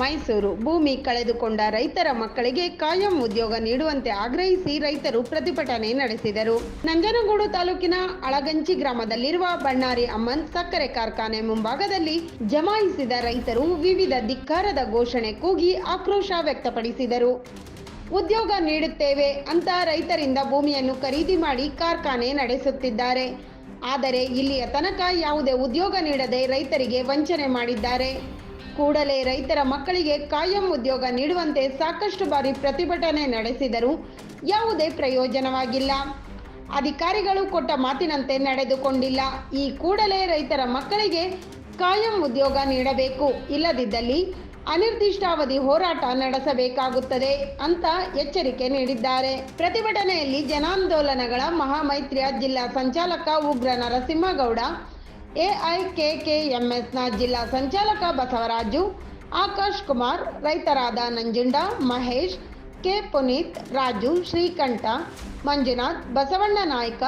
ಮೈಸೂರು ಭೂಮಿ ಕಳೆದುಕೊಂಡ ರೈತರ ಮಕ್ಕಳಿಗೆ ಕಾಯಂ ಉದ್ಯೋಗ ನೀಡುವಂತೆ ಆಗ್ರಹಿಸಿ ರೈತರು ಪ್ರತಿಭಟನೆ ನಡೆಸಿದರು. ನಂಜನಗೂಡು ತಾಲೂಕಿನ ಅಳಗಂಚಿ ಗ್ರಾಮದಲ್ಲಿರುವ ಬಣ್ಣಾರಿ ಅಮ್ಮನ್ ಸಕ್ಕರೆ ಕಾರ್ಖಾನೆ ಮುಂಭಾಗದಲ್ಲಿ ಜಮಾಯಿಸಿದ ರೈತರು ವಿವಿಧ ಧಿಕ್ಕಾರದ ಘೋಷಣೆ ಕೂಗಿ ಆಕ್ರೋಶ ವ್ಯಕ್ತಪಡಿಸಿದರು. ಉದ್ಯೋಗ ನೀಡುತ್ತೇವೆ ಅಂತ ರೈತರಿಂದ ಭೂಮಿಯನ್ನು ಖರೀದಿ ಮಾಡಿ ಕಾರ್ಖಾನೆ ನಡೆಸುತ್ತಿದ್ದಾರೆ. ಆದರೆ ಇಲ್ಲಿಯ ತನಕ ಯಾವುದೇ ಉದ್ಯೋಗ ನೀಡದೆ ರೈತರಿಗೆ ವಂಚನೆ ಮಾಡಿದ್ದಾರೆ. ಕೂಡಲೇ ರೈತರ ಮಕ್ಕಳಿಗೆ ಕಾಯಂ ಉದ್ಯೋಗ ನೀಡುವಂತೆ ಸಾಕಷ್ಟು ಬಾರಿ ಪ್ರತಿಭಟನೆ ನಡೆಸಿದರೂ ಯಾವುದೇ ಪ್ರಯೋಜನವಾಗಿಲ್ಲ. ಅಧಿಕಾರಿಗಳು ಕೊಟ್ಟ ಮಾತಿನಂತೆ ನಡೆದುಕೊಂಡಿಲ್ಲ. ಈ ಕೂಡಲೇ ರೈತರ ಮಕ್ಕಳಿಗೆ ಕಾಯಂ ಉದ್ಯೋಗ ನೀಡಬೇಕು. ಇಲ್ಲದಿದ್ದಲ್ಲಿ ಅನಿರ್ದಿಷ್ಟಾವಧಿ ಹೋರಾಟ ನಡೆಸಬೇಕಾಗುತ್ತದೆ ಅಂತ ಎಚ್ಚರಿಕೆ ನೀಡಿದ್ದಾರೆ. ಪ್ರತಿಭಟನೆಯಲ್ಲಿ ಜನಾಂದೋಲನಗಳ ಮಹಾಮೈತ್ರಿಯ ಜಿಲ್ಲಾ ಸಂಚಾಲಕ ಉಗ್ರ ನರಸಿಂಹಗೌಡ ಎಐಕೆಕೆಎಂಎಸ್ನ ಜಿಲ್ಲಾ ಸಂಚಾಲಕ ಬಸವರಾಜು, ಆಕಾಶ್ ಕುಮಾರ್, ರೈತರಾದ ನಂಜುಂಡ, ಮಹೇಶ್, ಕೆ ಪುನೀತ್, ರಾಜು, ಶ್ರೀಕಂಠ, ಮಂಜುನಾಥ್, ಬಸವಣ್ಣ ನಾಯ್ಕ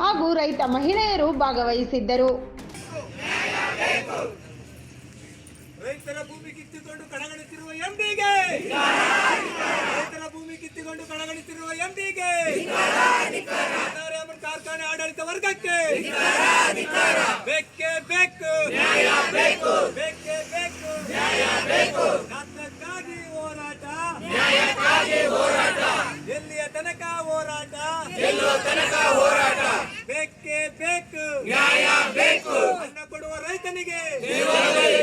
ಹಾಗೂ ರೈತ ಮಹಿಳೆಯರು ಭಾಗವಹಿಸಿದ್ದರು. ರೈತರ ಭೂಮಿ ಕಿತ್ತುಕೊಂಡು ರೈತರ ಭೂಮಿ ಕಿತ್ತುಕೊಂಡು ಕಾರ್ಖಾನೆ ಆಡಳಿತ ವರ್ಗಕ್ಕೆ. ಬೇಕೇ ಬೇಕು. ಬೇಕೇ ಬೇಕು. ರಾಷ್ಟ್ರಕ್ಕಾಗಿ ಹೋರಾಟ. ಎಲ್ಲಿಯ ತನಕ ಹೋರಾಟ. ಬೇಕೇ ಬೇಕು. ನ್ಯಾಯ ಕೊಡುವ ರೈತನಿಗೆ ಅನ್ನ ನೀಡುವ ರೈತನಿಗೆ.